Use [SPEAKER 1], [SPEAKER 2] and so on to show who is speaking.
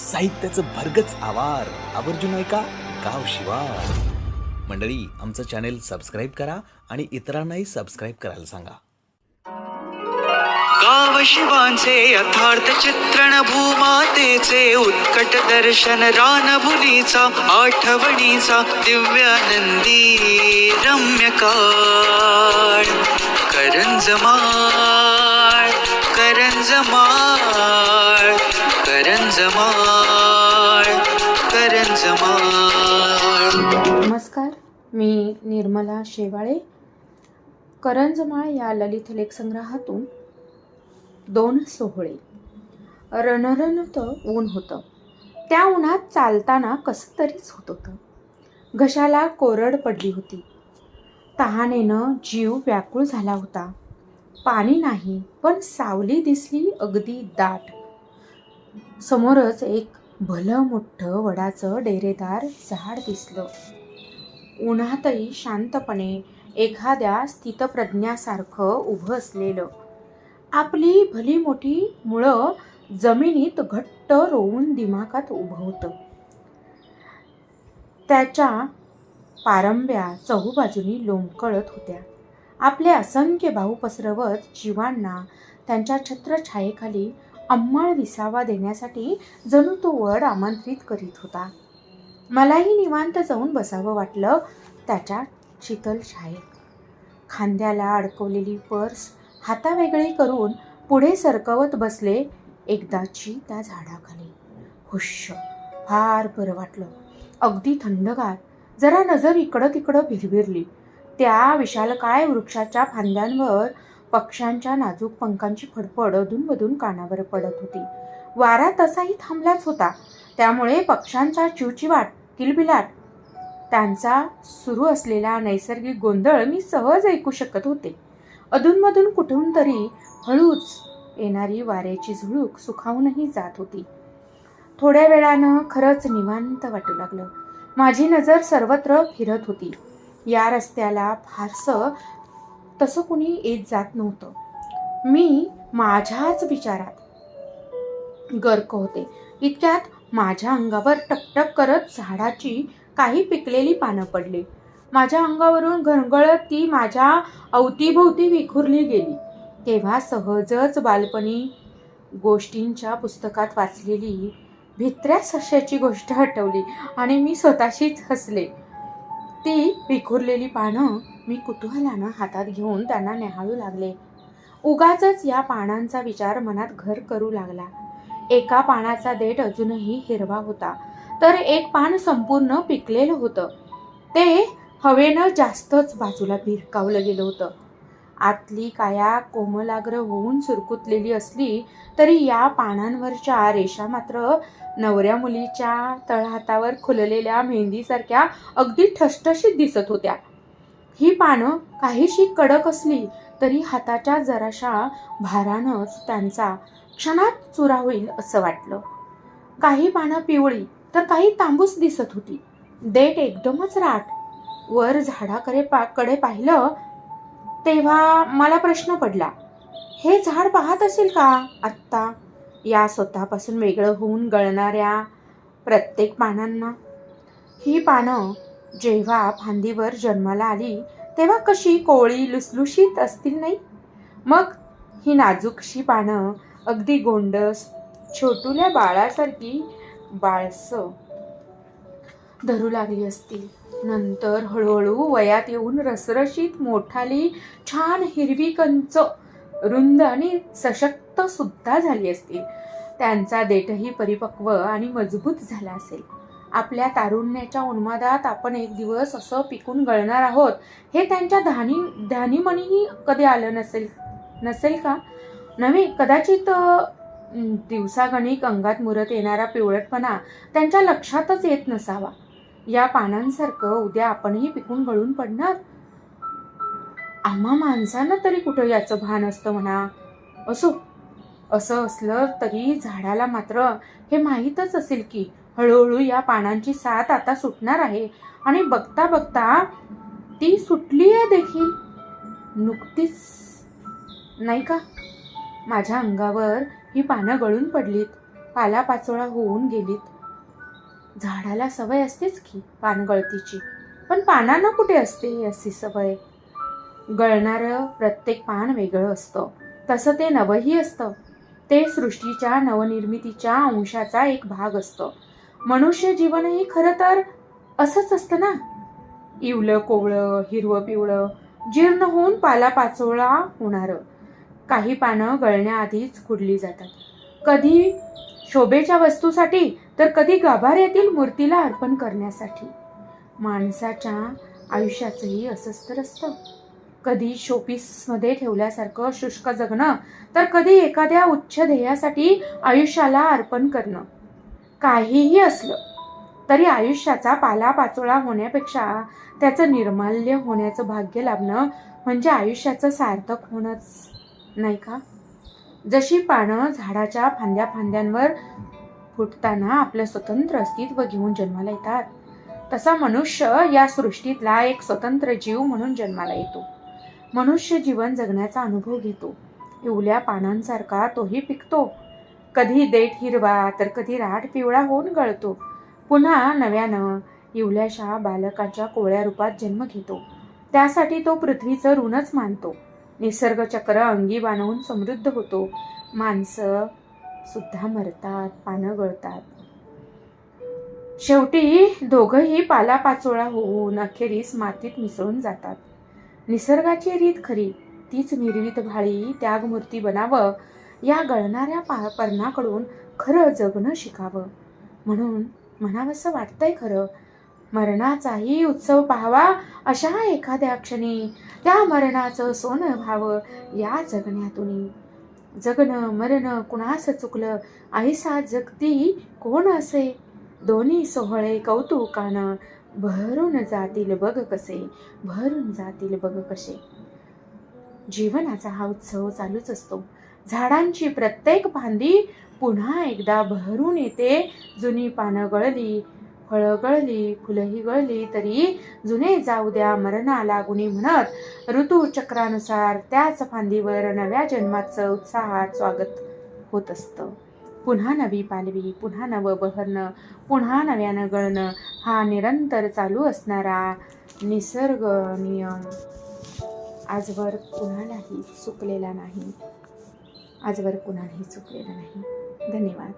[SPEAKER 1] साहित्याचं भरगच आवार. आवर्जून ऐका गाव शिवार मंडळी आमचं चॅनेल सबस्क्राईब करा आणि इतरांनाही सबस्क्राईब करायला सांगा.
[SPEAKER 2] गाव शिवांचे यथार्थ चित्रण भूमातेचे उत्कट दर्शन रानभुलीचा आठवणीचा दिव्यानंदी रम्य करंजमाळ करंजमाळ. करंजमाळ करंजमाळ
[SPEAKER 3] नमस्कार मी निर्मला शेवाळे. करंजमाळ या ललित लेखसंग्रहातून दोन सोहळे. रणरणत ऊन होतं. त्या उन्हात चालताना कसं तरीच होत होतं. घशाला कोरड पडली होती. तहानेनं जीव व्याकुळ झाला होता. पाणी नाही पण सावली दिसली अगदी दाट. समोरच एक भलं मोठं वडाचं डेरेदार झाड दिसलं. उन्हातही शांतपणे एखाद्या स्थितप्रज्ञासारखं उभं असलेलं. आपली भली मोठी मुळं जमिनीत घट्ट रोवून दिमाखात उभं होतं. त्याच्या पारंब्या चहूबाजूनी लोंबकळत होत्या. आपले असंख्य भाऊ पसरवत जीवांना त्यांच्या छत्रछायेखाली अंमळ विसावा देण्यासाठी जणू तो वड आमंत्रित करीत होता. मलाही निवांत जाऊन बसावं वाटलं त्याच्या शीतल छायेत खांद्याला अडकवलेली पर्स हातावेगळी करून पुढे सरकवत बसले एकदाची त्या झाडाखाली. हुश्य फार बरं वाटलं. अगदी थंडगार. जरा नजर इकडं तिकडं भिरभिरली. त्या विशालकाय वृक्षाच्या फांद्यांवर पक्ष्यांच्या नाजूक पंखांची फडफड अधूनमधून कानावर पडत होती. वारा तसाही थांबलाच होता. त्यामुळे पक्ष्यांचा चिवचिवाट किलबिलाट त्यांचा सुरू असलेला नैसर्गिक गोंधळ मी सहज ऐकू शकत होते. अधूनमधून कुठून तरी हळूच येणारी वाऱ्याची झुळूक सुखावूनही जात होती. थोड्या वेळानं खरंच निवांत वाटू लागलं. माझी नजर सर्वत्र फिरत होती. या रस्त्याला फारसं तसं कुणी येत जात नव्हतं. मी माझ्याच विचारात गर्क होते. इतक्यात माझ्या अंगावर टकटक करत झाडाची काही पिकलेली पानं पडली. माझ्या अंगावरून घरगळत ती माझ्या अवतीभोवती विखुरली गेली. तेव्हा सहजच बालपणी गोष्टींच्या पुस्तकात वाचलेली भित्र्या सश्याची गोष्ट आठवली आणि मी स्वतःशीच हसले. ती विखुरलेली पानं मी कुतूहलानं हातात घेऊन त्यांना न्याहाळू लागले. उगाच या पानांचा विचार मनात घर करू लागला. एका पानाचा देठ अजूनही हिरवा होता तर एक पान संपूर्ण पिकलेलं होतं. ते हवेनं जास्तच बाजूला भिरकावलं गेलं होतं. आतली काया कोमलाग्र होऊन सुरकुतलेली असली तरी या पानांवरच्या रेषा मात्र नवऱ्या मुलीच्या तळहातावर खुललेल्या मेहंदीसारख्या अगदी ठसठशीत दिसत होत्या. ही पानं काहीशी कडक असली तरी हाताच्या जराशा भारानंच त्यांचा क्षणात चुरा होईल असं वाटलं. काही पानं पिवळी तर काही तांबूस दिसत होती. देठ एकदमच राट वर झाडाकडे पा कडे पाहिलं तेव्हा मला प्रश्न पडला हे झाड पाहत असेल का आत्ता? या स्वतःपासून वेगळं होऊन गळणाऱ्या प्रत्येक पानांना. ही पानं जेव्हा फांदीवर जन्माला आली तेव्हा कशी कोवळी लुसलुशीत असतील नाही? मग ही नाजूकशी पानं अगदी गोंडस छोटुल्या बाळासारखी बाळस धरू लागली असतील. नंतर हळूहळू वयात येऊन रसरशीत मोठाली छान हिरवी कंच रुंद आणि सशक्त सुद्धा झाली असतील. त्यांचा देठही परिपक्व आणि मजबूत झाला असेल. आपल्या तारुण्याच्या उन्मादात आपण एक दिवस असं पिकून गळणार आहोत हे त्यांच्या धानी ध्यानीमनीही कधी आलं नसेल नसेल का? नव्हे कदाचित दिवसागणिक अंगात मुरत येणारा पिवळटपणा त्यांच्या लक्षातच येत नसावा. या पानांसारखं उद्या आपणही पिकून गळून पडणार? आम्हा माणसांना तरी कुठं याचं भान असतं म्हणा? असो असं असलं तरी झाडाला मात्र हे माहीतच असेल की हळूहळू या पानांची साथ आता सुटणार आहे आणि बघता बघता ती सुटली आहे देखील. नुकतीच नाही का? माझ्या अंगावर ही पानं गळून पडलीत पालापाचोळा होऊन गेलीत. झाडाला सवय असतेच की पानगळतीची. पण पानांना कुठे असते अशी सवय? गळणारं प्रत्येक पान वेगळं असतं. तसं ते नवही असतं. ते सृष्टीच्या नवनिर्मितीच्या अंशाचा एक भाग असतं. मनुष्य जीवनही खरं तर असंच असतं ना? इवलं कोवळं हिरवं पिवळं जीर्ण होऊन पालापाचोळा होणारं. काही पानं गळण्याआधीच कुडली जातात. कधी शोभेच्या वस्तूसाठी तर कधी गाभाऱ्यातील मूर्तीला अर्पण करण्यासाठी. माणसाच्या आयुष्याचंही असस्तर असतं कधी शोपीसमध्ये ठेवल्यासारखं शुष्क जगणं तर कधी एखाद्या उच्च ध्येयासाठी आयुष्याला अर्पण करणं. काहीही असलं तरी आयुष्याचा पालापाचोळा होण्यापेक्षा त्याचं निर्माल्य होण्याचं भाग्य लाभणं म्हणजे आयुष्याचं सार्थक होणंच नाही का? जशी पानं झाडाच्या फांद्या फांद्यांवर फुटताना आपलं स्वतंत्र अस्तित्व घेऊन जन्माला येतात. तसा मनुष्य या सृष्टीतला एक स्वतंत्र जीव म्हणून जन्माला येतो. मनुष्य जीवन जगण्याचा अनुभव घेतो. इवल्या पानांसारखा तोही पिकतो. कधी देठ हिरवा तर कधी राठ पिवळा होऊन गळतो. पुन्हा नव्यानं इवल्याशा बालकाच्या कोवळ्या रूपात जन्म घेतो. त्यासाठी तो पृथ्वीचं ऋणच मानतो. निसर्गचक्र अंगी बांधवून समृद्ध होतो. माणसं सुद्धा मरतात पानं गळतात. शेवटी दोघंही पालापाचोळा होऊन अखेरीस मातीत मिसळून जातात. निसर्गाची रीत खरी तीच निर्वित भाळी त्यागमूर्ती बनावं या गळणाऱ्या पा पर्णाकडून खरं जगणं शिकावं. म्हणून म्हणावंसं वाटतंय खरं मरणाचाही उत्सव पाहावा अशा एखाद्या क्षणी त्या मरणाचं सोनं व्हावं या जगण्यातून जगणं मरणं कुणास चुकलं? आईसा जगती कोण असे? दोन्ही सोहळे कौतुकानं भरून जातील बघ कसे? भरून जातील बघ कसे? जीवनाचा हा उत्सव चालूच असतो. झाडांची प्रत्येक फांदी पुन्हा एकदा भरून येते. जुनी पानं गळली फळं गळली फुलंही गळली तरी जुने जाऊ द्या मरणा लागुनी म्हणत ऋतुचक्रानुसार त्याच फांदीवर नव्या जन्माचं उत्साहात स्वागत होत असतं. पुन्हा नवी पालवी पुन्हा नवं बहरणं पुन्हा नव्यानं गळणं हा निरंतर चालू असणारा निसर्ग नियम. आजवर कुणालाही चुकलेला नाही. आजवर कुणालाही चुकलेला नाही. धन्यवाद.